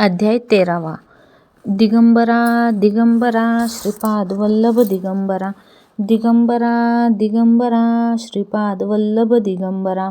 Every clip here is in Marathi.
अध्याय तेरावा. दिगंबरा दिगंबरा श्रीपाद वल्लभ दिगंबरा. दिगंबरा दिगंबरा श्रीपाद वल्लभ दिगंबरा.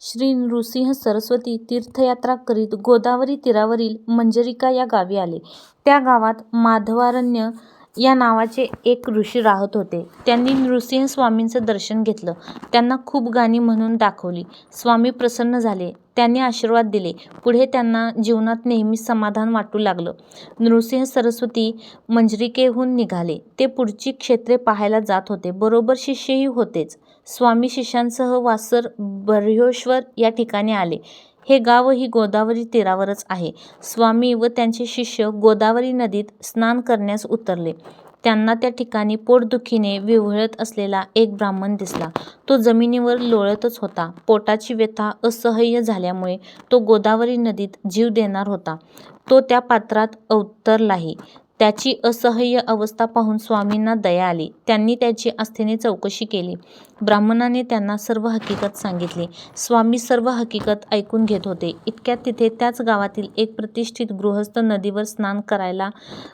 श्री नृसिंह सरस्वती तीर्थयात्रा करीत गोदावरी तीरावरील मंजरिका या गावी आले. त्या गावात माधवारण्य या नावाचे एक ऋषी राहत होते. त्यांनी नृसिंह स्वामींचं दर्शन घेतलं. त्यांना खूप गाणी म्हणून दाखवली. स्वामी प्रसन्न झाले. त्यांनी आशीर्वाद दिले. पुढे त्यांना जीवनात नेहमी समाधान वाटू लागलं. नृसिंह सरस्वती मंजरिकेहून निघाले. ते पुढची क्षेत्रे पाहायला जात होते. बरोबर शिष्यही होतेच. स्वामी शिष्यांसह वासर बर्ह्योश्वर या ठिकाणी आले. हे गावही गोदावरी तीरावरच आहे. स्वामी व त्यांचे शिष्य गोदावरी नदीत स्नान करण्यास उतरले. त्यांना त्या ठिकाणी पोटदुखीने विव्हळत असलेला एक ब्राह्मण दिसला. तो जमिनीवर लोळतच होता. पोटाची व्यथा असह्य झाल्यामुळे तो गोदावरी नदीत जीव देणार होता. तो त्या पात्रात अवतरलाही. त्याची असह्य अवस्था पाहून स्वामींना दया आली. त्यांनी त्याची आस्थेने चौकशी केली. ब्राह्मणाने त्यांना सर्व हकीगत सांगितली. स्वामी सर्व हकीगत ऐकून घेत होते. इतक्यात तिथे त्याच गावातील एक प्रतिष्ठित गृहस्थ नदीवर स्नान करायला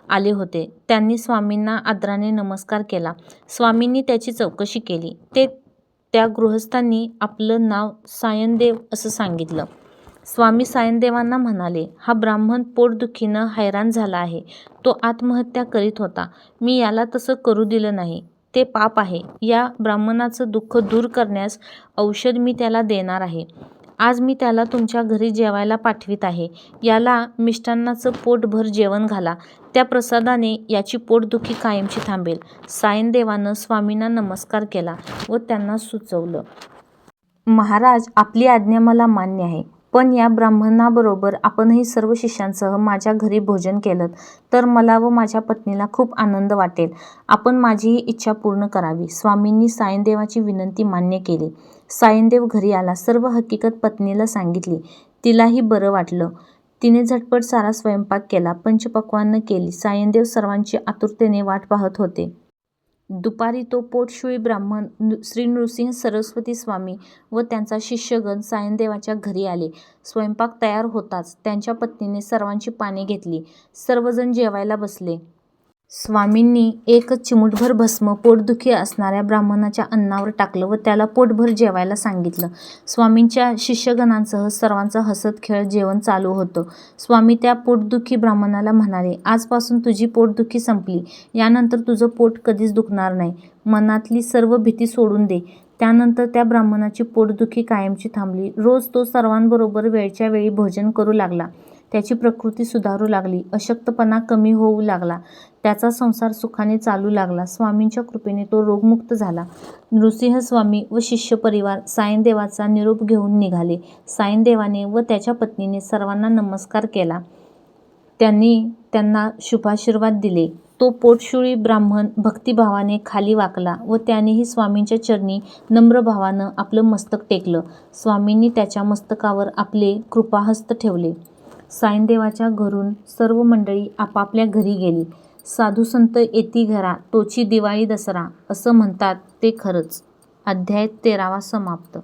आले होते. त्यांनी स्वामींना आदराने नमस्कार केला. स्वामींनी त्याची चौकशी केली. ते त्या गृहस्थांनी आपलं नाव सायनदेव असं सांगितलं. स्वामी सायनदेवांना म्हणाले, हा ब्राह्मण पोटदुखीनं हैराण झाला आहे. तो आत्महत्या करीत होता. मी याला तसं करू दिलं नाही. ते पाप आहे. या ब्राह्मणाचं दुःख दूर करण्यास औषध मी त्याला देणार आहे. आज मी त्याला तुमच्या घरी जेवायला पाठवीत आहे. याला मिष्टान्नाचं पोटभर जेवण घाला. त्या प्रसादाने याची पोटदुखी कायमची थांबेल. सायनदेवानं स्वामींना नमस्कार केला व त्यांना सुचवलं. महाराज आपली आज्ञा मला मान्य आहे. पण या ब्राह्मणाबरोबर आपणही सर्व शिष्यांसह माझ्या घरी भोजन केलंत तर मला व माझ्या पत्नीला खूप आनंद वाटेल. आपण माझी ही इच्छा पूर्ण करावी. स्वामींनी सायनदेवाची विनंती मान्य केली. सायनदेव घरी आला. सर्व हकीगत पत्नीला सांगितली. तिलाही बरं वाटलं. तिने झटपट सारा स्वयंपाक केला. पंचपक्वान्नं केली. सायनदेव सर्वांची आतुरतेने वाट पाहत होते. दुपारी तो पोटशुळी ब्राह्मण श्री नृसिंह सरस्वती स्वामी व त्यांचा शिष्यगण सायनदेवाच्या घरी आले. स्वयंपाक तयार होताच त्यांच्या पत्नीने सर्वांची पाने घेतली. सर्वजण जेवायला बसले. स्वामींनी एक चिमूटभर भस्म पोटदुखी असणाऱ्या ब्राह्मणाच्या अन्नावर टाकलं व त्याला पोटभर जेवायला सांगितलं. स्वामींच्या शिष्यगणांसह सर्वांचं हसत खेळ जेवण चालू होतं. स्वामी त्या पोटदुखी ब्राह्मणाला म्हणाले, आजपासून तुझी पोटदुखी संपली. यानंतर तुझं पोट कधीच दुखणार नाही. मनातली सर्व भीती सोडून दे. त्यानंतर त्या ब्राह्मणाची पोटदुखी कायमची थांबली. रोज तो सर्वांबरोबर वेळच्या वेळी भोजन करू लागला. त्याची प्रकृती सुधारू लागली. अशक्तपणा कमी होऊ लागला. त्याचा संसार सुखाने चालू लागला. स्वामींच्या कृपेने तो रोगमुक्त झाला. नृसिंह स्वामी व शिष्यपरिवार सायनदेवाचा निरोप घेऊन निघाले. सायनदेवाने व त्याच्या पत्नीने सर्वांना नमस्कार केला. त्यांनी त्यांना शुभाशीर्वाद दिले. तो पोटशुळी ब्राह्मण भक्तिभावाने खाली वाकला व त्यानेही स्वामींच्या चरणी नम्रभावानं आपलं मस्तक टेकलं. स्वामींनी त्याच्या मस्तकावर आपले कृपाहस्त ठेवले. साईंदेवाच्या घरून सर्व मंडळी आपापल्या घरी गेली. साधू संत येती घरा तोची दिवाळी दसरा असं म्हणतात ते खरंच. अध्याय तेरावा समाप्त.